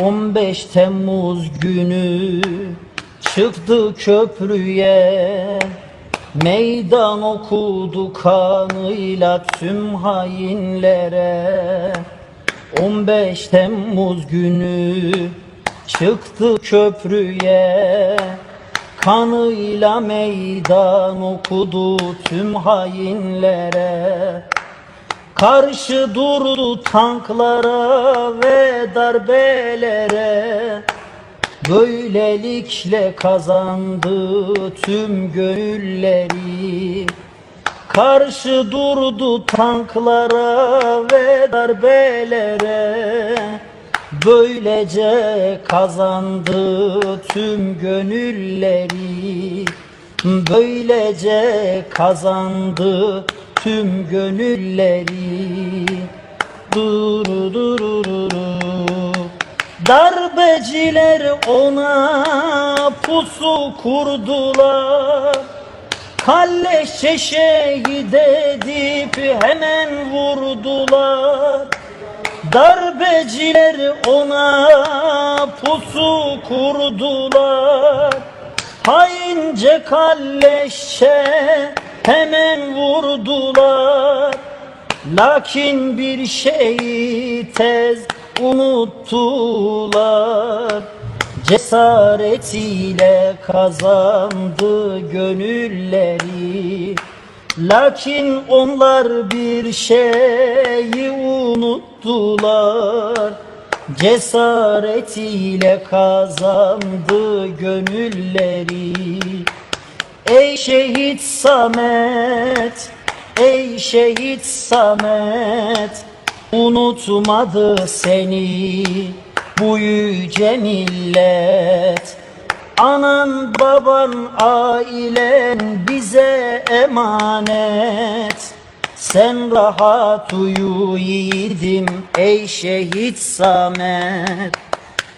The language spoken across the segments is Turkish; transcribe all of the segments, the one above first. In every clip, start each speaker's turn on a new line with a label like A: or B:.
A: 15 Temmuz günü çıktı köprüye. Meydan okudu kanıyla tüm hainlere. 15 Temmuz günü çıktı köprüye. Kanıyla meydan okudu tüm hainlere Karşı durdu tanklara ve darbelere. Böylelikle kazandı tüm gönülleri. Karşı durdu tanklara ve darbelere. Böylece kazandı tüm gönülleri. Böylece kazandı tüm gönülleri Duru duru duru Darbeciler ona pusu kurdular. Kalleşçe şehit edip hemen vurdular. Darbeciler ona pusu kurdular. Haince kalleşçe hemen vurdular. Lakin bir şeyi tez unuttular. Cesaretiyle kazandı gönülleri. Lakin onlar bir şeyi unuttular. Cesaretiyle kazandı gönülleri Ey şehit Samet Ey şehit Samet Unutmadı seni bu yüce millet. Anan baban ailen bize emanet. Sen rahat uyu yiğidim ey şehit Samet.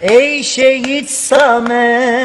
A: Ey şehit Samet